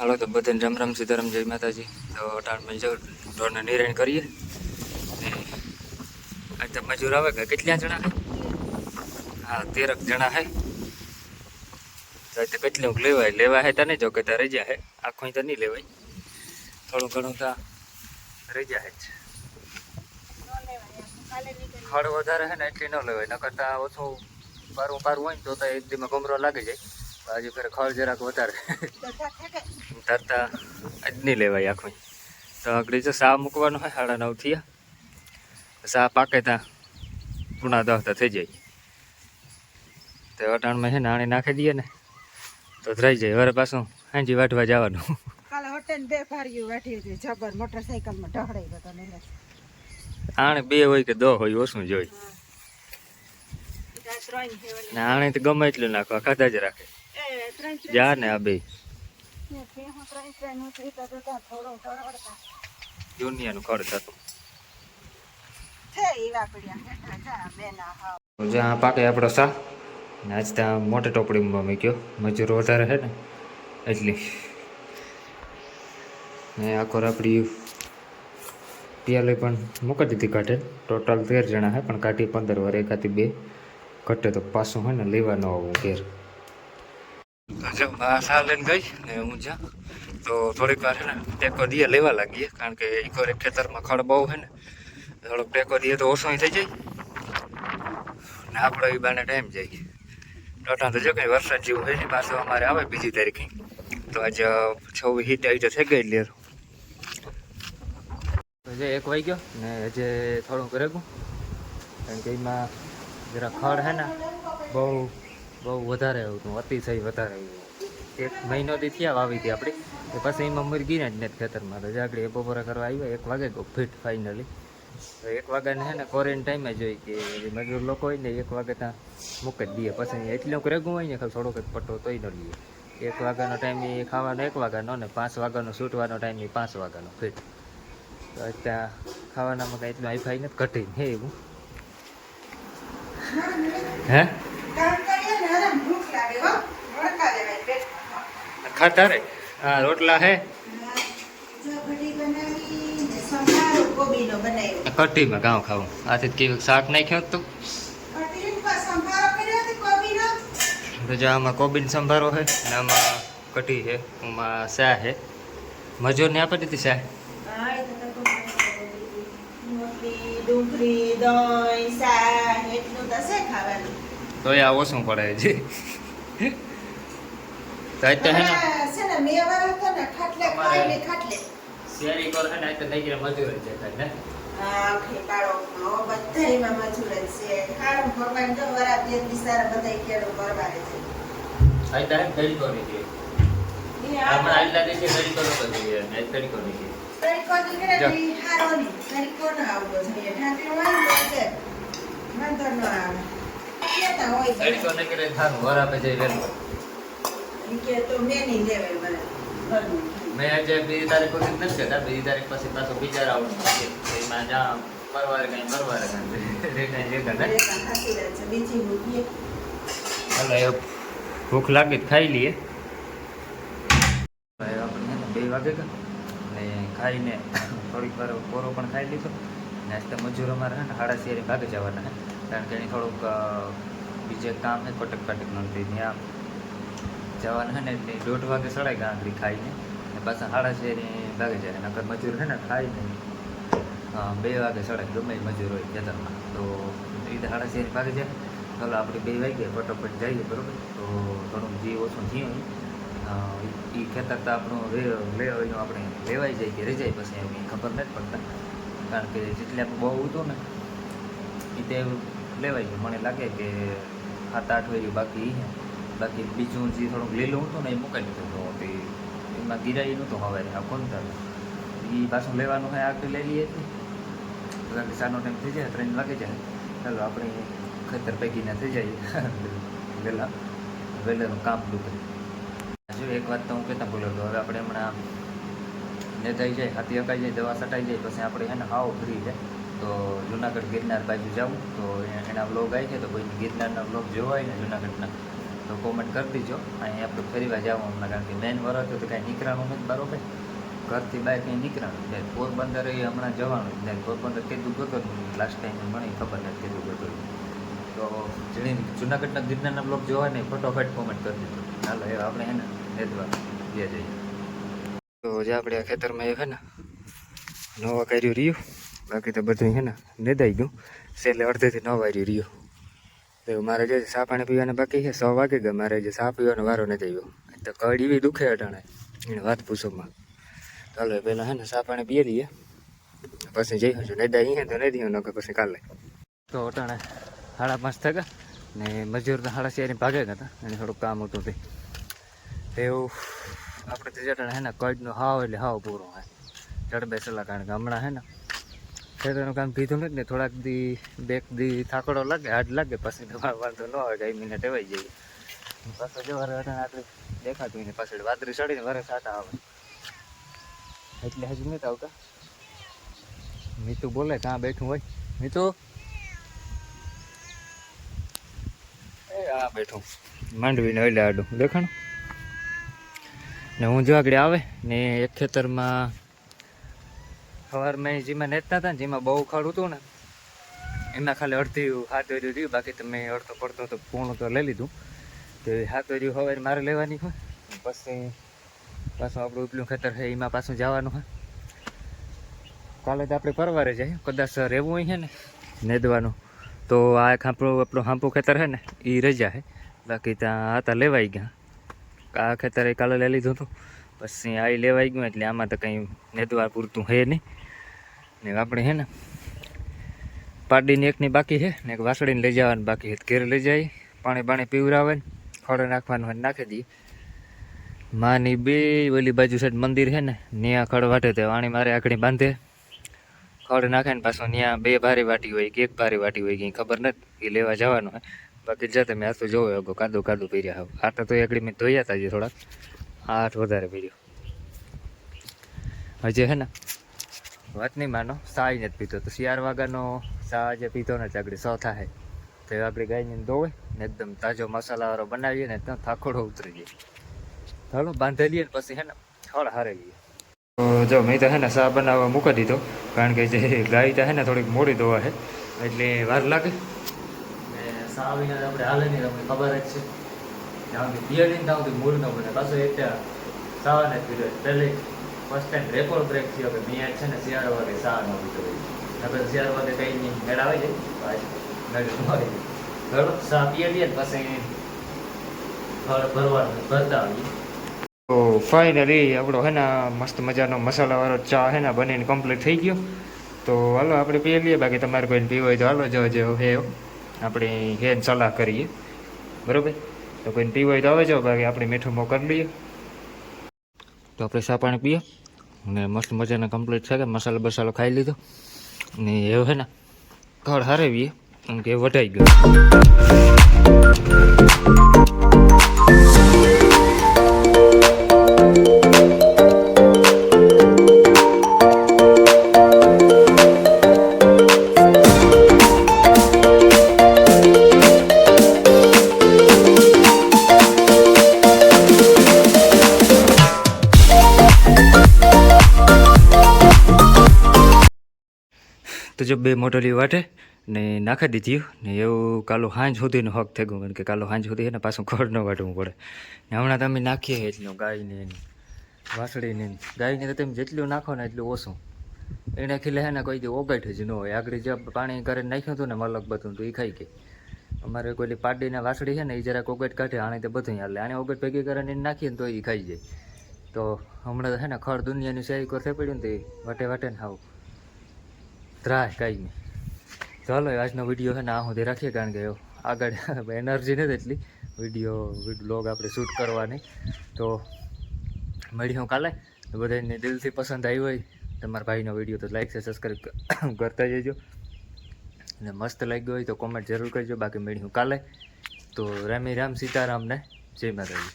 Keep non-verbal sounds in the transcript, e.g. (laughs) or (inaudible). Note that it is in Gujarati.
હાલો તો બધાને રામ રામ, સીતારામ, જય માતાજી. તો ટાણમાં મજૂર ઢોરને નિરાણ કરીએ. ને આજ તો મજૂર આવે કે કેટલા જણા હે, તેરક જણા હે તો તો કેટલું લેવાય. લેવા હે તો નહીં, જો કે તો રજા હે આખું તો નહીં લેવાય. થોડું ઘણું તો રજા હે ખડ વધારે હે ને, એટલી ન લેવાય. નકર તો ઓછું પારું પારું હોય ને તો તો એક દીમાં ગમરો લાગી જાય. આજે ફેર ખડ જરાક વધારે. (laughs) તરતા જ નહીં લેવાય આખું તો આગળ જો સા મૂકવાનો હોય સાડા નવ થયા સા પાકે ત્યાં પૂણા દહતા થઈ જાય. તો અટાણમાં છે ને આણી નાખી દઈએ ને તો થઈ જાય. વરે પાછું હાજી વાટવા જવાનું. (laughs) કાલે હોટેલ બે ફાર્યું વાઠી હતી. જબર મોટરસાઇકલમાં ઢહડાઈ ગયો ને આણે બે હોય કે દો હોય ઓછું જ હોય. ને આણે તો ગમે એટલું નાખવા ખાધા જ રાખે. જા ને આ બે. દુનિયાનું થતું. જ્યાં પાકે આપણો સા ત્યાં મોટી ટોપડીમાં મૂક્યો. મજૂર વધારે છે ને, એટલી. ને આખો આપણી પિયાલે પણ મૂકી દીધી કાઢે. ટોટલ તેર જણા છે, પણ કાઢી પંદર વાર, એકાથી બે. ઘટે તો પાછું હોય ને, લેવા ન આવું ઘેર. જો આ સા લઈને ગઈ ને હું જ્યાં. તો થોડીક વાર ને ટેકો દઈએ, લેવા લાગીએ. કારણ કે એક વાર ખેતરમાં ખડ બહુ છે ને, થોડોક ટેકો દઈએ તો ઓછો થઈ જાય. ને આપણો એ બાને ટાઈમ જાય. ટોટા તો જો કંઈ વરસાદ જેવું હોય ને પાછું અમારે આવે બીજી તારીખે. તો આજે છવ્વીસ હીટ આવી થઈ ગઈ લેર જે એક વાઈ ગયો ને હજે થોડુંક રેગું. કારણ કે એમાં જરા ખડ હે ને, બહુ બહુ વધારે આવતું અતિશય વધારે આવ્યું એક મહિનોથી થયા વાવી હતી આપણી તો પછી એમાં મુરગી જ ને ખેતરમાં. તો જાગડી એ બપોરા કરવા આવ્યા, એક વાગે ગયો ફિટ ફાઇનલી તો એક વાગ્યાને છે ને ક્વોરન્ટાઇનમાં જોઈ કે મજૂર લોકો હોય ને એક વાગે ત્યાં મૂકી જ દઈએ. પછી એટલું રેગું હોય ને ખાલી થોડોક પટ્ટો તોય ન લઈએ. એક વાગ્યાનો ટાઈમ એ ખાવાનો એક વાગ્યાનો ને પાંચ વાગ્યાનો છૂટવાનો ટાઈમ એ પાંચ વાગ્યાનો ફિટ તો ત્યાં ખાવાનામાં કાંઈ એટલું હાઈફાઈ નથી, ઘટી હે એવું. હે? ખાતા રે હા રોટલા હે. કઢીમાં ગાઉં ખાવું. આથી કેવું શાક નાખ્યો તું? તો જો આમાં કોબીન સંભારો છે ને આમાં કઢી છે આમાં શા છે મજૂરને આપી દીધી શા? તો આ ઓછું પડે છે તો અત્યારે હે ને? છે ને મેવાર હતો ને ખાટલે ખાઈ ને ખાટલે. શેરી કર હે ને તો લઈ ગયા મજૂર જ જતા ને હા? ખેપાળો. બધાયમાં મજૂર જ છે. ખાડું ભગવાન તો વરા બે દિશારા બધા કેળું કરવાને છે અત્યારે ઘડી કોની છે આપણે આટલા દિવસે ઘડી કરો તો ને ઘડી કોની છે તરીકો દીકરા ઈ હારો ની તરીકો ન આવવો જોઈએ. ઠાકર હોય છે. વાંધો ન આવે. કેતા હોય છે. કોને કરે થારું વર આપે વેલો કે તો મેની લેવાય મને મેં આજે બીજી તારીખ પછી નથી કહેતા બીજી તારીખ પછી પાછો બીજા આવશે એમાં જ્યાં પરવાર કઈ પરવાર કઈ. રે કઈ રે કઈ એ પણ સાચી વાત છે બીજી બુદ્ધિ હાલો ભૂખ લાગી ખાઈ લઈએ. બે વાગે ને ખાઈને થોડીક વાર કોરો પણ ખાઈ લીધો. ને આજ મજૂર અમારે ને સાડા ભાગે જવાના કારણ કે એની થોડુંક બીજે કામ છે કોટક કાટકનું ત્યાં જવાના છે ને દોઢ વાગે સડાય ગાંગરી ખાઈને. ને પાછા સાડા શેરી ભાગે જાય. નકર મજૂર છે ને ખાઈને નહીં. બે વાગે સડાય ગમે મજૂર હોય ખેતરમાં. તો એ સાડા શેરી ભાગે જાય. ચાલો, આપણે બે વાગે ફટોફટ જઈએ, બરોબર? તો થોડુંક જે ઓછું થયું એ ખેતર તો આપણું લેવાનું આપણે લેવાઈ જાય કે રહી જાય પછી, એમ ખબર નથી પડતા. કારણ કે જેટલે બહુ હતું ને એ તે લેવાય છે મને લાગે કે સાત, આઠ વાગ્યું બાકી છે. બાકી બીજું જે થોડુંક લીલું હતું ને એ મુકાઈ દીધું તો તે એમાં ગિરાઈ નહોતું હવે આ કોણ એ પાછું લેવાનું હોય આગળ લઈ લઈએ છીએ. કારણ કે સાનો ટાઈમ થઈ જાય ત્રણ વાગે જાય. ચાલો આપણે ખેતર પૈકીના થઈ જાય (laughs) વહેલા વહેલાનું કામ ડૂબે જો એક વાત તો હું કહેતા બોલ્યો હતો હવે આપણે હમણાં ને જાય, હાથી અકાઈ જાય, દવા સટાઈ જાય, પછી આપણે એને હાવ ફ્રી જાય તો જુનાગઢ ગિરનાર બાજુ જાઉં, તો એના બ્લોગ આવી છે તો કોઈ ગિરનારના બ્લોગ જોવાય ને જુનાગઢના. તો કોમેન્ટ કરી દીજો. અહીં આપણે ફરીવાર જવાનું કારણ કે મેન વરસ તો કાંઈ નીકળવાનું નથી, બરોબર? ઘરથી બાય કંઈ નીકળવાનું ને પોરબંદર એ હમણાં જવાનું ને પોરબંદર કીધું ગતો લાસ્ટ ટાઈમ મને ખબર નથી કીધું ગતો તો જેની જુનાગઢના ગિરનારના બ્લોગ જોવા ને ફટોફટ કોમેન્ટ કરી દીધો. ચાલો એ આપણે હે ને જઈએ જઈએ. તો જે આપણે આ ખેતરમાં એ છે ને નવા કર્યું રહ્યું. બાકી તો બધું છે ને, નેદાઈ ગયું. છેલ્લે અડધેથી નવા રહ્યું રહ્યું. તો મારે જે સા પાણી પીવાના બાકી છે સો વાગે ગયા. મારે જે સા પીવાનો વારો નથી આવ્યો. તો કડ એવી દુખે અટાણે. એને વાત પૂછોમાં ચાલો પહેલાં હે ને સા પાણી પીએ દઈએ પછી જઈ હજુ. નેદા અહીંયા તો નહીં દઈએ નકર પછી કાલે. તો અટાણે સાડા પાંચ થયા ને મજૂર તો સાડા ચાર ભાગે હતા એને થોડુંક કામ હતું તે. એવું, આપણે તો જટાણે હે ને કડનો હાવ એટલે હાવ પૂરો હે. ચડ બેસેલા કારણ કે હમણાં હે ને. ખેતરનું કામ કીધું નથી ને, થોડાક દી બેક દી થાકડો લાગે હાડ લાગે પછી તો વાંધો ન આવે, કઈ મિનિટ એવાઈ જઈએ પાછો જવાર વારે આટલું દેખાતું ને પાછળ વાદળી ચડીને વારે સાટા આવે એટલે હજુ નથી આવતા. મીતુ બોલે, કાં બેઠું હોય? મીતુ? એ, આ બેઠું. માંડવીને એટલે આડું. દેખાણ? ને હું જો આગળ આવે ને, એક ખેતરમાં સવારમાં જેમાં નેતતા હતા ને જેમાં બહુ ખાડું હતું ને એમાં ખાલી અડધી હાથ વેર્યું રહ્યું, બાકી તો મેં અડધો પડતો તો પૂર્ણ તો લઈ લીધું. તો એ હાથ વેર્યું હવે મારે લેવાની હોય, પછી પાછું આપણું ઉપલું ખેતર છે, એમાં પાછું જવાનું હોય. કાલે તો આપણે પરવારે જાય કદાચ રહેવું હોય છે ને, નેદવાનું. તો આ એક આપણું આપણું હાંપું ખેતર છે ને એ રજા છે. બાકી ત્યાં હતા લેવાઈ ગયા. આ ખેતર એ કાલે લઈ લીધું હતું. પછી આ લેવાઈ ગયું, એટલે આમાં તો કંઈ નેદવા પૂરતું છે નહીં. ને આપણે હે ને. પાડીને એકની બાકી છે ને એક વાસળીને લઈ જવાની બાકી છે ઘેર લઈ જાય, પાણી પાણી પીવરાવે ને ખોડે નાખવાનું હોય નાખી દઈએ માની બે ઓલી બાજુ સાઈડ મંદિર છે ને, ન્યા ખડ વાટે તે વાણી મારે આકડી બાંધે. ખડ નાખે ને પાછું ત્યાં બે ભારી વાટી હોય કે એક ભારી વાટી હોય કંઈ ખબર નથી એ લેવા જવાનું હોય બાકી જતે મેં આ તો જોયો અગો, કાદું કાદું પીર્યા હવે. આટા તો એકડી મેં ધોયા હતા જે થોડાક. આઠ વધારે પીર્યો. હજી હે ને વાત નહીં માનો સાય નથી પીતો તો શિયાર વાગાનો સા જે પીતો ને આપણે સો થાય. તો એ આપણી ગાયને દોવે ને એકદમ તાજો મસાલાવાળો બનાવીએ ને ત્યાં થાકોડો ઉતરી જાય ચાલો બાંધેલીએ ને પછી હે ને હળ હારે લઈએ. જો મેં તો હે ને સા બનાવવા મૂકી દીધો, કારણ કે જે ગાય તો હે ને થોડીક મોડી ધોવા છે એટલે વાર લાગે. સા આવીને આપણે હાલે નહીં તમને ખબર જ છે. ત્યાં સુધી બિયડીને ત્યાં સુધી મૂળ ન બને. પાછો એટલે સાવાને જ પીધો. પહેલે ફર્સ્ટ ટાઈમ રેકોર્ડ બ્રેક થયો કે મેં છે ને શિયાળો વાગે સા ન પીધો. નકર શિયાળો વાગે કંઈ નહીં. મેળ આવી જાય મેળ આવી બરાબર સા પીએ લઈએ પછી ફળ ભરતા આવીએ તો ફાઇનલી આપણો હે ને મસ્ત મજાનો મસાલાવાળો ચા હે ને બનીને કમ્પ્લીટ થઈ ગયો. તો હાલો આપણે પી લઈએ. બાકી તમારે કોઈને પીવું હોય તો હાલો જો જો, હે આપણે હેન સલાહ કરીએ. બરોબર? તો કોઈને પીવું હોય તો આવે જાઓ બાકી આપણે મીઠું મો કરી લઈએ તો આપણે ચા પાણી પીએ. ને મસ્ત મજાને કમ્પ્લીટ થાય મસાલો બસાલો ખાઈ લીધો. ને એવું હે ને ઘર હારેવીએ. કેમ કે વટાઈ ગયો. તો જો બે મોટલી વાટે ને નાખી દીધી ને એવું કાલો હાંજ સુધીનો હક થઈ ગયું. કારણ કે કાલો હાંજ સુધી એને પાછું ઘર ન વાટવું પડે. ને હમણાં તમે નાખીએ એટલું ગાયને વાસળીને. ગાયને તો તમે જેટલું નાખો ને એટલું ઓછું. એને ખીલે હે ને કોઈ દી ઓગાઠ જ ન હોય. આગળ જે પાણી ઘરે નાખ્યું હતું ને મલક બધું તો એ ખાઈ ગઈ. અમારે કોઈ પાડીને વાસળી છે ને એ જરાક ઓગટ કાઢે, આણે તો બધું હાલે. આને ઓગટ ભેગી કરીને નાખીએ ને તો એ ખાઈ જાય. તો હમણાં છે ને ખડ દુનિયાની સહી થઈ પડ્યું ને તો વાટે વાટે ને હાવ. ત્રાસ કાંઈ નહીં. ચાલો આજનો વીડિયો છે ને આ સુધી રાખીએ કારણ કે આગળ એનર્જી નથી એટલી. વીડિયો બ્લોગ આપણે શૂટ કરવાની. તો મળી હું કાલે બધાને દિલથી પસંદ આવી હોય તમારા ભાઈનો વીડિયો, તો લાઈક છે સબસ્ક્રાઈબ કરતા જજો. અને મસ્ત લાગ્યો હોય તો કોમેન્ટ જરૂર કરજો. બાકી મળી હું કાલે. તો રામી રામ સીતારામને. જય માતાજી.